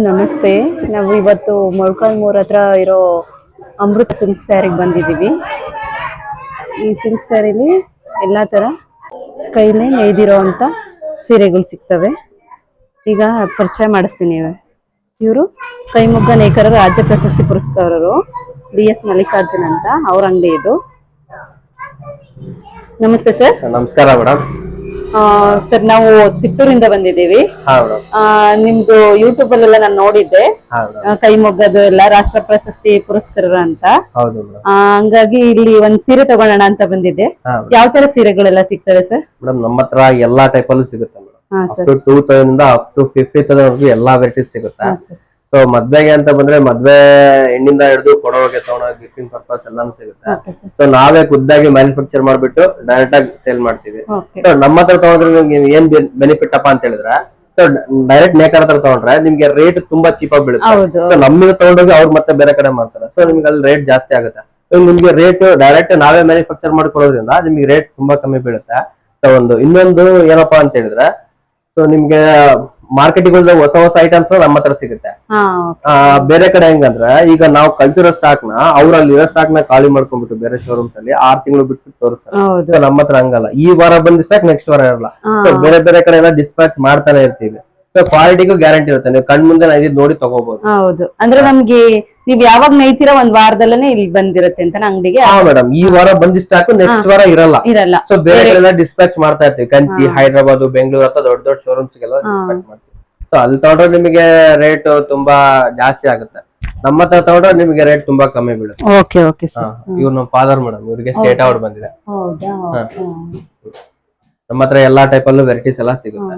ನಮಸ್ತೆ. ನಾವು ಇವತ್ತು ಮೊಳ್ಕಾಲ್ಮೂರ್ ಹತ್ರ ಇರೋ ಅಮೃತ ಸಿಲ್ಕ್ ಸ್ಯಾರಿಗೆ ಬಂದಿದ್ದೀವಿ. ಈ ಸಿಲ್ಕ್ ಸ್ಯಾರಿಲಿ ಎಲ್ಲ ಥರ ಕೈಲೇ ನೇಯ್ದಿರೋ ಅಂಥ ಸೀರೆಗಳು ಸಿಗ್ತವೆ. ಈಗ ಪರಿಚಯ ಮಾಡಿಸ್ತೀನಿ ಇವರು ಕೈಮುಗ್ಗ ನೇಕರ ರಾಜ್ಯ ಪ್ರಶಸ್ತಿ ಪುರಸ್ಕಾರರು ಡಿ ಎಸ್ ಮಲ್ಲಿಕಾರ್ಜುನ್ ಅಂತ, ಅವ್ರ ಅಂಗಡಿ ಇದು. ನಮಸ್ತೆ ಸರ್. ನಮಸ್ಕಾರ ಮೇಡಮ್. ಸರ್ ನಾವು ತಿಪ್ಪೂರಿಂದ ಬಂದಿದ್ದೀವಿ. ನಿಮ್ದು ಯೂಟ್ಯೂಬ್ ಅಲ್ಲೆಲ್ಲ ನಾನು ನೋಡಿದ್ದೆ. ಕೈಮೊಗ್ಗದು ಎಲ್ಲ ರಾಷ್ಟ್ರ ಪ್ರಶಸ್ತಿ ಪುರಸ್ಕರ ಅಂತ. ಹಂಗಾಗಿ ಇಲ್ಲಿ ಒಂದ್ ಸೀರೆ ತಗೊಳ್ಳೋಣ ಅಂತ ಬಂದಿದ್ದೆ. ಯಾವ ತರ ಸೀರೆಗಳೆಲ್ಲ ಸಿಗ್ತವೆ ಸರ್? ಮೇಡಮ್ ನಮ್ಮ ಹತ್ರ ಎಲ್ಲಾ ಟೈಪ್ ಅಲ್ಲೂ ಸಿಗುತ್ತೆ ಟು ತೌಸಂಡ್ ಇಂದ ಅಪ್ ಟು ಫಿಫ್ಟಿ ತೌಸಂಡ್ ಎಲ್ಲಾ ವೆರೈಟೀಸ್ ಸಿಗುತ್ತೆ. ಸೊ ಮದ್ವೆಗೆ ಅಂತ ಬಂದ್ರೆ ಮದ್ವೆ ಹೆಣ್ಣಿಂದ ಹಿಡಿದು ಕೊಡೋಕೆ ತಗೊಳೋ ಗಿಫ್ಟಿಂಗ್ ಪರ್ಪಸ್ ಎಲ್ಲಾನು ಸಿಗುತ್ತೆ. ಓಕೆ ಸರ್ ಸೊ ನಾವೇ ಖುದ್ದಾಗಿ ಮ್ಯಾನುಫ್ಯಾಕ್ಚರ್ ಮಾಡ್ಬಿಟ್ಟು ಡೈರೆಕ್ಟ್ ಆಗಿ ಸೇಲ್ ಮಾಡ್ತೀವಿ. ಓಕೆ ಸೊ ನಮ್ಮ ಹತ್ರ ತಗೊಂಡ್ರೆ ನಿಮ್ಗೆ ಏನ್ ಬೆನಿಫಿಟ್ ಅಪ್ಪ ಅಂತ ಹೇಳಿದ್ರೆ ಸೊ ಡೈರೆಕ್ಟ್ ನೇಕರ್ ಹತ್ರ ತಗೊಂಡ್ರೆ ನಿಮ್ಗೆ ರೇಟ್ ತುಂಬಾ ಚೀಪ್ ಆಗಿ ಬೀಳುತ್ತೆ. ಹೌದು. ಸೊ ನಮ್ಮಿಂದ ತಗೊಂಡೋಗಿ ಅವ್ರು ಮತ್ತೆ ಬೇರೆ ಕಡೆ ಮಾಡ್ತಾರೆ. ಸೊ ನಿಮ್ಗೆ ಅಲ್ಲಿ ರೇಟ್ ಜಾಸ್ತಿ ಆಗುತ್ತೆ. ಸೊ ನಿಮ್ಗೆ ರೇಟ್ ಡೈರೆಕ್ಟ್ ನಾವೇ ಮ್ಯಾನುಫ್ಯಾಕ್ಚರ್ ಮಾಡ್ಕೊಡೋದ್ರಿಂದ ನಿಮ್ಗೆ ರೇಟ್ ತುಂಬಾ ಕಮ್ಮಿ ಬೀಳುತ್ತೆ. ಸೊ ಒಂದು ಇನ್ನೊಂದು ಏನಪ್ಪಾ ಅಂತ ಹೇಳಿದ್ರೆ ಸೊ ನಿಮ್ಗೆ ಮಾರ್ಕೆಟಿಗೆ ಹೋದ್ರೆ ಹೊಸ ಹೊಸ ಐಟಮ್ಸ್ ನಮ್ಮ ಹತ್ರ ಸಿಗುತ್ತೆ. ಆ, ಬೇರೆ ಕಡೆ ಹೆಂಗಂದ್ರೆ ಈಗ ನಾವು ಕಳ್ಸಿರೋ ಸ್ಟಾಕ್ನ ಅವ್ರಲ್ಲಿರೋ ಸ್ಟಾಕ್ನ ಖಾಲಿ ಮಾಡ್ಕೊಂಡ್ಬಿಟ್ಟು ಬೇರೆ ಶೋರೂಮ್ಸ್ ಅಲ್ಲಿ ಆರ್ ತಿಂಗಳು ಬಿಟ್ಟು ತೋರಿಸ್ತಾರೆ. ನಮ್ಮ ಹತ್ರ ಹಂಗಲ್ಲ. ಈ ವಾರ ಬಂದ ಸ್ಟಾಕ್ ನೆಕ್ಸ್ಟ್ ವಾರ ಇರಲ್ಲ. ಬೇರೆ ಬೇರೆ ಕಡೆ ಎಲ್ಲ ಡಿಸ್ಪ್ಯಾಚ್ ಮಾಡ್ತಾನೆ ಇರ್ತೀವಿ. ಸೊ ಕ್ವಾಲಿಟಿಗೂ ಗ್ಯಾರಂಟಿ ಇರುತ್ತೆ. ನೀವು ಕಣ್ ಮುಂದೆ ನಾವು ನೋಡಿ ತಗೋಬಹುದು ಹೌದು. ಅಂದ್ರೆ ನಮ್ಗೆ ನೀವ್ ಯಾವಾಗ ನೈತೀರಾ ಒಂದ್ ವಾರದಲ್ಲೇ ಇಲ್ಲಿ ಬಂದಿರತ್ತೆ ಅಂತ ಅಂಗಡಿಗೆ. ಹಾ ಮೇಡಮ್ ಈ ವಾರ ಬಂದಿಷ್ಟಾಕು ನೆಕ್ಸ್ಟ್ ವಾರ ಇರಲ್ಲ. ಇರಲ್ಲ. ಸೊ ಬೇರೆ ಕಡೆ ಡಿಸ್ಪ್ಯಾಚ್ ಮಾಡ್ತಾ ಇರ್ತೀವಿ. ಕಂಚಿ ಹೈದರಾಬಾದ್ ಬೆಂಗಳೂರು ಅಥವಾ ದೊಡ್ಡ ದೊಡ್ಡ ಶೋರೂಮ್ಸ್ ಗೆಲ್ಲ ಡಿಸ್ಪ್ಯಾಚ್ ಮಾಡ್ತೀವಿ. ಸೊ ಅಲ್ಲಿ ತಗೊಂಡ್ರೆ ನಿಮಗೆ ರೇಟ್ ತುಂಬಾ ಜಾಸ್ತಿ ಆಗುತ್ತೆ. ನಮ್ಮ ಹತ್ರ ತಗೊಂಡ್ರೆ ನಿಮಗೆ ರೇಟ್ ತುಂಬಾ ಕಮ್ಮಿ ಬೀಳುತ್ತೆ. Okay okay sir. ಇವ್ರು ನಮ್ಮ ಫಾದರ್ ಮೇಡಮ್ ಇವ್ರಿಗೆ ಸ್ಟೇಟ್ ಅವಾರ್ಡ್ ಬಂದಿದೆ ನಮ್ಮ ಹತ್ರ ಎಲ್ಲಾ ಟೈಪ್ ಅಲ್ಲೂ ವೆರೈಟೀಸ್ ಎಲ್ಲ ಸಿಗುತ್ತೆ.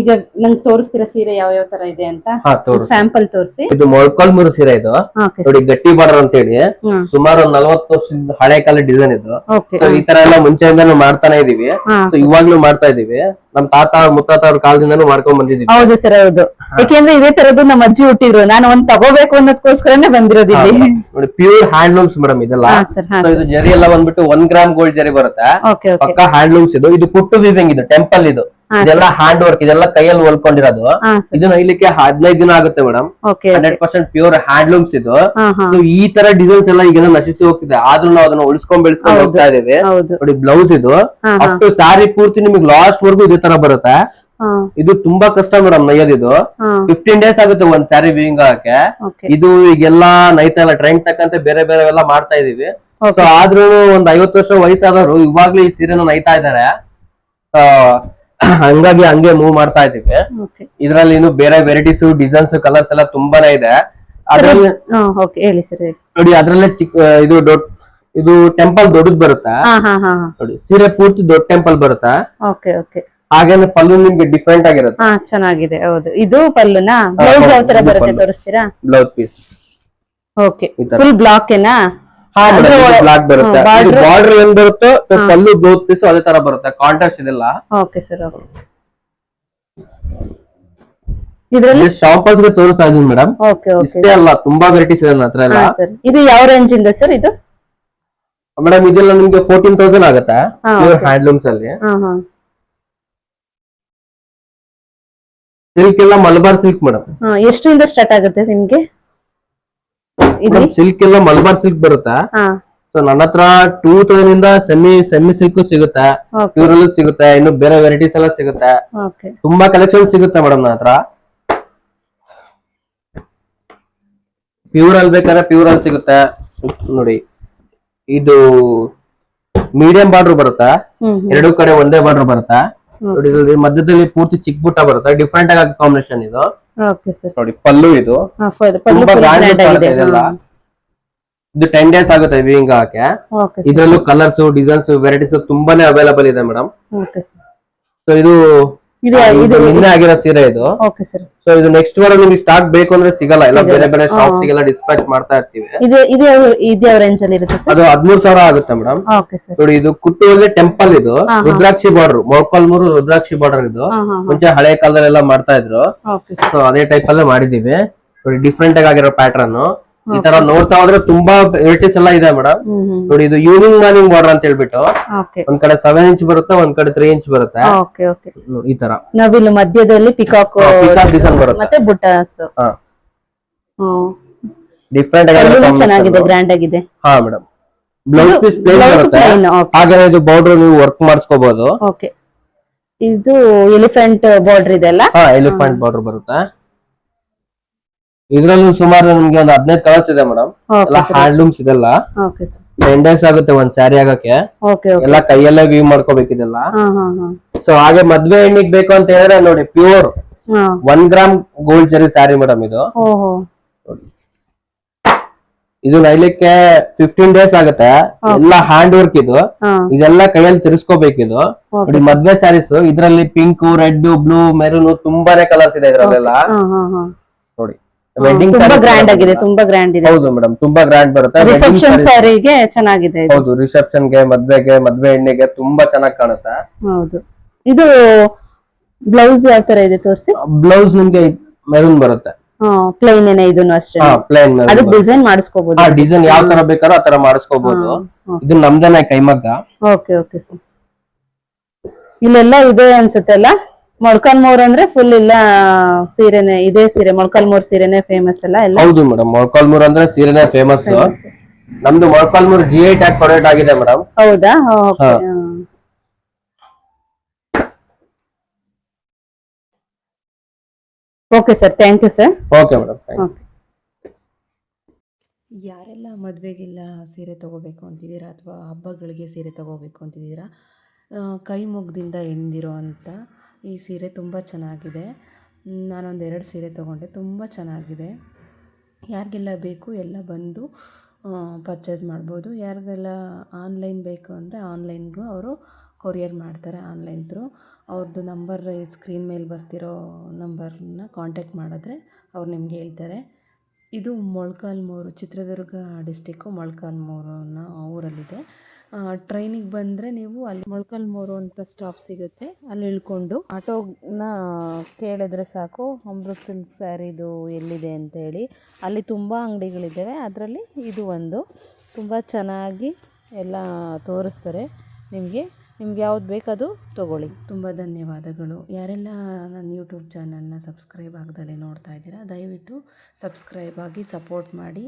ಈಗ ನಂಗೆ ತೋರಿಸ್ತೀರ ಸೀರೆ ಯಾವ ಯಾವ ತರ ಇದೆ ಅಂತ ಹಾ ತೋರಿಸಿ. ಸ್ಯಾಂಪಲ್ ತೋರಿಸಿ. ಇದು ಮೊಳ್ಕೊಲ್ಮೂರು ಸೀರೆ ಇದು. ನೋಡಿ ಗಟ್ಟಿ ಬಾರ್ಡರ್ ಅಂತ ಹೇಳಿ ಸುಮಾರು ಒಂದ್ ನಲ್ವತ್ತು ವರ್ಷದ ಹಳೆ ಕಾಲ ಡಿಸೈನ್ ಇದು. ಈ ತರ ಎಲ್ಲ ಮುಂಚೆಯಿಂದಾನು ಮಾಡ್ತಾನೆ ಇದೀವಿ. ಇವಾಗ್ಲೂ ಮಾಡ್ತಾ ಇದೀವಿ. ನಮ್ ತಾತ ಮುತ್ತಾತ ಅವ್ರ ಕಾಲದಿಂದಾನು ಮಾಡ್ಕೊಂಡ್ ಬಂದಿದೀವಿ. ಹೌದು ಸರ್ ಹೌದು. ಯಾಕೆಂದ್ರೆ ಇದೇ ತರದ್ದು ನಮ್ಮ ಅಜ್ಜಿ ಹುಟ್ಟಿದ್ರು. ನಾನು ಒಂದ್ ತಗೋಬೇಕು ಅನ್ನೋದಕ್ಕೋಸ್ಕರನೇ ಬಂದಿರೋದು ನೋಡಿ ಪ್ಯೂರ್ ಹ್ಯಾಂಡ್ಲೂಮ್ಸ್ ಮೇಡಮ್ ಇದೆಲ್ಲ. ಇದು ಜರಿ ಎಲ್ಲ ಬಂದ್ಬಿಟ್ಟು ಒಂದ್ ಗ್ರಾಮ್ ಗೋಲ್ಡ್ ಜರಿ ಬರುತ್ತೆ. ಪಕ್ಕ ಹ್ಯಾಂಡ್ಲೂಮ್ಸ್ ಇದು. ಇದು ಕುಟ್ಟು ವಿವಿಂಗ್ ಇದು ಟೆಂಪಲ್ ಇದು. ಇದೆಲ್ಲ ಹ್ಯಾಂಡ್ ವರ್ಕ್ ಇದೆಲ್ಲ ಕೈಯಲ್ಲಿ ಹೊಲ್ಕೊಂಡಿರೋದು. ಇದು ನೈಲಿಕ್ಕೆ ಹದಿನೈದು ದಿನ ಆಗುತ್ತೆ madam. Hundred percent pure handlooms ಇದು. ಈ ತರ ಡಿಸೈನ್ಸ್ ಎಲ್ಲ ಈಗ ನಶಿಸಿ ಹೋಗ್ತಿದೆ. ಆದ್ರೂ ನಾವು ಅದನ್ನ ಉಳಿಸ್ಕೊಂಡ್ ಬೆಳೆಸ್ಕೊಂಡ್. ಹೋಗ್ತಾ ಇದೀವಿ ನೋಡಿ ಬ್ಲೌಸ್ ಇದು. ಅಷ್ಟು ಸಾರಿ ಪೂರ್ತಿ ನಿಮಗೆ ಲಾಸ್ಟ್ ವರ್ಗು ಇದೇ ತರ ಬರುತ್ತೆ. ಇದು ತುಂಬಾ ಕಷ್ಟ ಮೇಡಮ್ ನೈಯಲ್ ಇದು. ಫಿಫ್ಟೀನ್ ಡೇಸ್ ಆಗುತ್ತೆ ಒಂದ್ ಸ್ಯಾರಿ ವಿವಿಂಗ್ ಆಗಕ್ಕೆ. ಇದು ಈಗೆಲ್ಲ ನೈತ ಎಲ್ಲ ಟ್ರೆಂಡ್ ತಕ್ಕಂತೆ ಬೇರೆ ಬೇರೆ ಎಲ್ಲ ಮಾಡ್ತಾ ಇದೀವಿ. ಆದ್ರೂ ಒಂದ್ ಐವತ್ತು ವರ್ಷ ವಯಸ್ಸಾದವರು ಇವಾಗ್ಲೂ ಈ ಸೀರೆನ ನೈತಾ ಇದಾರೆ ಹಂಗಾಗಿ ಹಂಗೆ ಮೂವ್ ಮಾಡ್ತಾ ಇದೀವಿ ಇದರಲ್ಲಿ ಇನ್ನು ಬೇರೆ ವೆರೈಟೀಸ್ ಡಿಸೈನ್ಸ್ ಕಲರ್ಸ್ ಎಲ್ಲ ತುಂಬಾನೇ ಇದೆ. ಅದ್ರಲ್ಲಿ ಓಕೆ ಹೇಳಿ ಸರ್ ನೋಡಿ ಅದ್ರಲ್ಲೇ ಚಿಕ್ಕ ಇದು ದೊಡ್ಡ ಇದು ಟೆಂಪಲ್ ದೊಡ್ಡದ್ ಬರುತ್ತಾ? ನೋಡಿ ಸೀರೆ ಪೂರ್ತಿ ದೊಡ್ಡ ಟೆಂಪಲ್ ಬರುತ್ತಾ? ಓಕೆ ಓಕೆ ಹಾಗೇನೆ ಪಲ್ಲು ನಿಮ್ಗೆ ಡಿಫ್ರೆಂಟ್ ಆಗಿರುತ್ತೆ. ಚೆನ್ನಾಗಿದೆ ಹೌದು. ಇದು ಪಲ್ಲುನಾ? ಬ್ಲೌಸ್ ಯಾವ ತರ ಬರುತ್ತೆ. ತೋರಿಸ್ತೀರಾ? Blouse piece okay full black ಏನಾ? ಬ್ಲಾಕ್ ಬರುತ್ತೆ. ಬಾರ್ಡರ್ ಏನ್ ಬರುತ್ತೋ? ಕಲ್ಲು ಪಲ್ಲು ಬ್ಲೌಸ್ ಪೀಸ್ ಅದೇ ತರ ಬರುತ್ತೆ. ಕಾಂಟ್ರಾಸ್ಟ್ ಇದೆಲ್ಲ ಓಕೆ ಸರ್ ಇದರಲ್ಲಿ? ಶಾಂಪಲ್ಸ್ಗೆ ತೋರಿಸ್ತಾ ಇದೀನಿ ಮೇಡಮ್ ಇಷ್ಟೇ ಅಲ್ಲ ತುಂಬಾ ವೆರೈಟೀಸ್ ಇದೆ ನನ್ನ ಹತ್ರ ಎಲ್ಲ. ಇದು ಯಾವ ರೇಂಜ್ ಇಂದ ಸರ್ ಇದು? ಮೇಡಮ್ ಇದೆಲ್ಲ ನಿಮ್ಗೆ ಫೋರ್ಟೀನ್ ತೌಸಂಡ್ ಆಗುತ್ತೆ. ಹ್ಯಾಂಡ್ಲೂಮ್ಸ್ ಅಲ್ಲಿ. ಸಿಲ್ಕ್ ಎಲ್ಲ ಮಲಬಾರ್ ಸಿಲ್ಕ್ ಮೇಡಮ್ ಎಷ್ಟು ಎಷ್ಟರಿಂದ ಸ್ಟಾರ್ಟ್ ಆಗುತ್ತೆ ನಿಮ್ಗೆ? ಸಿಲ್ಕ್ ಎಲ್ಲ ಮಲಬಾರ್ ಸಿಲ್ಕ್ ಬರುತ್ತಾ? ಸೊ ನನ್ನ ಹತ್ರ ಟೂ ತೌಸಂಡ್ ಇಂದ ಸೆಮಿ ಸೆಮಿ ಸಿಲ್ಕ್ ಸಿಗುತ್ತೆ? ಓಕೆ ಪ್ಯೂರ್ ಅಲ್ಲೂ ಸಿಗುತ್ತೆ? ಇನ್ನು ಬೇರೆ ವೆರೈಟೀಸ್ ಎಲ್ಲ ಸಿಗುತ್ತೆ? ತುಂಬಾ ಕಲೆಕ್ಷನ್ ಸಿಗುತ್ತೆ ಮೇಡಮ್ ನನ್ನ ಹತ್ರ? ಪ್ಯೂರ್ ಅಲ್ಲಿ ಬೇಕಾದ್ರೆ ಪ್ಯೂರ್ ಅಲ್ಲಿ ಸಿಗುತ್ತೆ? ನೋಡಿ ಇದು ಮೀಡಿಯಂ ಬಾರ್ಡರ್ ಬರುತ್ತಾ? ಎರಡು ಕಡೆ ಒಂದೇ ಬಾರ್ಡರ್ ಬರುತ್ತಾ? ನೋಡಿ ಮಧ್ಯದಲ್ಲಿ ಪೂರ್ತಿ ಚಿಕ್ಕ ಬುಟ್ಟ ಬರುತ್ತೆ? ಡಿಫ್ರೆಂಟ್ ಆಗಿ ಕಾಂಬಿನೇಷನ್ ಇದು. ಓಕೆ ಸರ್ ನೋಡಿ ಪಲ್ಲು ಇದು. ತುಂಬಾ ಕಾಣುತ್ತೆ ಇದೆಲ್ಲ. ಇದು ಟೆನ್ ಡೇಸ್ ಆಗುತ್ತೆ ವಿವಿಂಗ್ ಓಕೆ ಇದ್ರಲ್ಲೂ ಕಲರ್ಸ್ ಡಿಸೈನ್ಸ್ ವೆರೈಟೀಸ್ ತುಂಬಾನೇ ಅವೈಲಬಲ್ ಇದೆ ಮೇಡಮ್ ಸೊ ಇದು ಇದು ಆ, ಇದು ನಿನ್ನೆ ಆಗಿರೋ ಸೀರೆ ಇದು. ಓಕೆ ಸರ್ ಸೊ ಇದು ನೆಕ್ಸ್ಟ್ ವಾರ ನಿಮ್ಗೆ ಸ್ಟಾಕ್ ಬೇಕು ಅಂದ್ರೆ ಸಿಗಲ್ಲ. ಎಲ್ಲ ಬೇರೆ ಬೇರೆ ಸ್ಟಾಕ್ ಶಾಪ್ಸ್ ಗೆಲ್ಲ ಡಿಸ್ಪ್ಯಾಚ್ ಮಾಡ್ತಾ ಇರ್ತೀವಿ. ಇದು ಇದು ಯಾವ ಇದು ಯಾವ ರೇಂಜ್ ಅಲ್ಲಿ ಇರುತ್ತೆ ಸರ್ ಅದು ಹದ್ಮೂರ್ ಸಾವಿರ ಆಗುತ್ತೆ ಮೇಡಮ್ ಓಕೆ ಸರ್ ನೋಡಿ ಇದು ಕುಟ್ಟುವಲ್ಲಿ ಟೆಂಪಲ್ ಇದು. ರುದ್ರಾಕ್ಷಿ ಬಾರ್ಡರ್ ಮೊಳಕಾಲ್ಮೂರು ರುದ್ರಾಕ್ಷಿ ಬಾರ್ಡರ್ ಇದು. ಮುಂಚೆ ಹಳೆ ಕಾಲದಲ್ಲೆಲ್ಲ ಮಾಡ್ತಾ ಇದ್ರು. ಸೊ ಅದೇ ಟೈಪ್ ಅಲ್ಲೇ ಮಾಡಿದೀವಿ ನೋಡಿ ಡಿಫ್ರೆಂಟ್ ಆಗಿ ಆಗಿರೋ ಪ್ಯಾಟರ್ನ್ ಈ ತರ ನೋಡ್ತಾ ಹೋದ್ರೆ ತುಂಬಾ ವೆರೈಟೀಸ್ ಎಲ್ಲ ಇದೆ ಮೇಡಮ್ ನೋಡಿ ಇದು ಈವ್ನಿಂಗ್ ಮಾರ್ನಿಂಗ್ ಬಾರ್ಡರ್ ಅಂತ ಹೇಳ್ಬಿಟ್ಟು ಒಂದ್ ಕಡೆ ಸೆವೆನ್ ಇಂಚ್ ಬರುತ್ತೆ ಒಂದ್ ಕಡೆ ತ್ರೀ ಇಂಚ್ ಬರುತ್ತೆ. ಈ ತರ. ನಾವಿಲ್ಲಿ ಮಧ್ಯದಲ್ಲಿ ಪಿಕಾಕ್ ಡಿಸೈನ್ ಬರುತ್ತೆ. ಮತ್ತೆ ಹ್ಮ್. ಡಿಫ್ರೆಂಟ್ ಚೆನ್ನಾಗಿದೆ ಗ್ರ್ಯಾಂಡ್ ಆಗಿದೆ. ಹಾ ಮೇಡಮ್ ಬ್ಲೌಸ್ ಪೀಸ್ ಪ್ಲೇನ್ ಬರುತ್ತೆ. ಹಾಗೆ ಇದು ಬಾರ್ಡರ್ ನೀವು ವರ್ಕ್ ಮಾಡಿಸ್ಕೋಬಹುದು ಓಕೆ ಇದು ಎಲಿಫೆಂಟ್ ಬಾರ್ಡರ್ ಇದೆ ಅಲ್ಲ? ಹಾ ಎಲಿಫೆಂಟ್ ಬಾರ್ಡರ್ ಬರುತ್ತೆ. ಇದ್ರಲ್ಲೂ ಸುಮಾರು ನಿಮ್ಗೆ ಒಂದು ಹದಿನೈದು ಕಲರ್ಸ್ ಇದೆ ಮೇಡಮ್ ಎಲ್ಲ ಹ್ಯಾಂಡ್ಲೂಮ್ಸ್ ಇದೆಲ್ಲ. ಓಕೆ ಸರ್ ಟೆನ್ ಡೇಸ್ ಆಗುತ್ತೆ ಒಂದ್ ಸ್ಯಾರಿ ಆಗಕ್ಕೆ. ಓಕೆ ಓಕೆ ಎಲ್ಲ ಕೈಯಲ್ಲೇ ವೀವ್ ಮಾಡ್ಕೋಬೇಕಿದೆಲ್ಲ ಹಾ ಹಾ ಹಾ. ಸೊ ಹಾಗೆ ಮದ್ವೆ ಹೆಣ್ಣಿಗೆ ಬೇಕು ಅಂತ ಹೇಳಿದ್ರೆ ನೋಡಿ ಪ್ಯೂರ್ ಹಾ. ಒನ್ ಗ್ರಾಮ್ ಗೋಲ್ಡ್ ಜರಿ ಸ್ಯಾರಿ ಮೇಡಮ್ ಇದು. ಓಹೋ. ಇದು ನೈಲಿಕ್ಕೆ ಫಿಫ್ಟೀನ್ ಡೇಸ್ ಆಗುತ್ತೆ. ಎಲ್ಲ ಹ್ಯಾಂಡ್ ವರ್ಕ್ ಇದು. ಹಾ. ಇದೆಲ್ಲ ಕೈಯಲ್ಲಿ ತಿರ್ಸ್ಕೋಬೇಕಿದು ಇದು. ನೋಡಿ ಮದ್ವೆ ಸ್ಯಾರೀಸ್ ಇದ್ರಲ್ಲಿ ಪಿಂಕ್ ರೆಡ್ ಬ್ಲೂ ಮೆರೂನ್ ತುಂಬಾನೇ ಕಲರ್ಸ್ ಇದೆ ಇದ್ರಲ್ಲೆಲ್ಲ. ಹಾ ಹಾ ಹಾ. ನೋಡಿ ವೆಡ್ಡಿಂಗ್ ತುಂಬಾ ಗ್ರ್ಯಾಂಡ್ ಆಗಿದೆ ತುಂಬಾ ಗ್ರ್ಯಾಂಡ್ ಇದೆ. ಹೌದು ಮೇಡಮ್ ತುಂಬಾ ಗ್ರ್ಯಾಂಡ್ ಬರುತ್ತೆ. ರಿಸೆಪ್ಷನ್ ಸ್ಯಾರಿಗೆ ಚೆನ್ನಾಗಿದೆ ಹೌದು ರಿಸೆಪ್ಷನ್ಗೆ ಮದ್ವೆಗೆ ಮದ್ವೆ ಹೆಣ್ಣಿಗೆ ತುಂಬಾ ಚೆನ್ನಾಗಿ ಕಾಣುತ್ತೆ. ಹೌದು. ಇದು ಬ್ಲೌಸ್ ಯಾವ ತರ ಇದೆ ತೋರಿಸಿ? ಬ್ಲೌಸ್ ನಿಮ್ಗೆ ಮೆರೂನ್ ಬರುತ್ತೆ. ಪ್ಲೈನ್ ಏನೇ ಇದನ್ನು ಅಷ್ಟೇ. ಪ್ಲೇನ್ ಅದಕ್ಕೆ ಡಿಸೈನ್ ಮಾಡಿಸ್ಕೋಬಹುದು ಡಿಸೈನ್ ಯಾವ ತರ ಬೇಕಾದ್ರೂ ಆ ತರ ಮಾಡಿಸ್ಕೋಬಹುದು ಇದು ನಮ್ದೇನೆ ಕೈಮಗ್ಗ. ಓಕೆ ಓಕೆ ಸರ್ ಇಲ್ಲೆಲ್ಲ ಇದೆ ಅನ್ಸುತ್ತೆ ಅಲ್ಲ? ಮೊಳ್ಕಾಲ್ಮೂರ್ ಅಂದ್ರೆ ಫುಲ್ ಇಲ್ಲ ಸೀರೆನೆ ಇದೇ ಸೀರೆ ಮೊಳ್ಕಾಲ್ಮೂರ್ ಸೀರೆನೆ ಫೇಮಸ್ ಅಲ್ಲ ಎಲ್ಲ? ಹೌದು ಮೇಡಮ್ ಮೊಳಕಾಲ್ಮೂರ್ ಅಂದ್ರೆ ಸೀರೆನೆ ಫೇಮಸ್ ನಮ್ದು ಮೊಳಕಾಲ್ಮೂರ್ ಜಿ ಐ ಟ್ಯಾಗ್ ಕೊಡೇಟ್ ಆಗಿದೆ ಮೇಡಮ್ ಹೌದಾ? Okay okay sir thank you sir okay madam okay ಯಾರೆಲ್ಲ ಮದುವೆಗೆಲ್ಲ ಸೀರೆ ತಗೋಬೇಕು ಅಂತಿದ್ದೀರಾ ಅಥವಾ ಹಬ್ಬಗಳಿಗೆ ಸೀರೆ ತಗೋಬೇಕು ಅಂತಿದ್ದೀರಾ? ಆ, ಕೈ ಮುಗ್ದಿಂದ ಎಣ್ದಿರೋ ಅಂಥ ಈ ಸೀರೆ ತುಂಬ ಚೆನ್ನಾಗಿದೆ. ನಾನೊಂದು ಎರಡು ಸೀರೆ ತೊಗೊಂಡೆ ತುಂಬ ಚೆನ್ನಾಗಿದೆ. ಯಾರಿಗೆಲ್ಲ ಬೇಕು ಎಲ್ಲ ಬಂದು ಪರ್ಚೇಸ್ ಮಾಡ್ಬೋದು. ಯಾರಿಗೆಲ್ಲ ಆನ್ಲೈನ್ ಬೇಕು ಅಂದರೆ ಆನ್ಲೈನ್ಗೂ ಅವರು ಕೊರಿಯರ್ ಮಾಡ್ತಾರೆ ಆನ್ಲೈನ್ ತ್ರೂ ಅವ್ರದ್ದು ನಂಬರ್ ಸ್ಕ್ರೀನ್ ಮೇಲೆ ಬರ್ತಿರೋ ನಂಬರ್ನ ಕಾಂಟ್ಯಾಕ್ಟ್ ಮಾಡಿದ್ರೆ ಅವ್ರು ನಿಮ್ಗೆ ಹೇಳ್ತಾರೆ. ಇದು ಮೊಳಕಾಲ್ಮೂರು, ಚಿತ್ರದುರ್ಗ ಡಿಸ್ಟಿಕ್ಕು ಮೊಳಕಾಲ್ಮೂರು ಅನ್ನೋ ಊರಲ್ಲಿದೆ ಟ್ರೈನಿಗೆ ಬಂದರೆ ನೀವು ಅಲ್ಲಿ ಮೊಳಕಾಲ್ಮೂರು ಅಂತ ಸ್ಟಾಪ್ ಸಿಗುತ್ತೆ. ಅಲ್ಲಿ ಇಳ್ಕೊಂಡು ಆಟೋನ ಕೇಳಿದ್ರೆ ಸಾಕು, ಅಮೃತ್ ಸಿಲ್ಕ್ ಸ್ಯಾರಿದು ಎಲ್ಲಿದೆ ಅಂತೇಳಿ ಅಲ್ಲಿ ತುಂಬ ಅಂಗಡಿಗಳಿದ್ದಾವೆ. ಅದರಲ್ಲಿ ಇದು ಒಂದು. ತುಂಬ ಚೆನ್ನಾಗಿ ಎಲ್ಲ ತೋರಿಸ್ತಾರೆ ನಿಮಗೆ. ನಿಮ್ಗೆ ಯಾವ್ದು ಅದು ತಗೊಳ್ಳಿ. ತುಂಬ ಧನ್ಯವಾದಗಳು. ಯಾರೆಲ್ಲ ನನ್ನ ಯೂಟ್ಯೂಬ್ ಚಾನಲ್ನ ಸಬ್ಸ್ಕ್ರೈಬ್ ಆಗ್ದಲೇ ನೋಡ್ತಾ ಇದ್ದೀರಾ, ದಯವಿಟ್ಟು ಸಬ್ಸ್ಕ್ರೈಬ್ ಆಗಿ ಸಪೋರ್ಟ್ ಮಾಡಿ.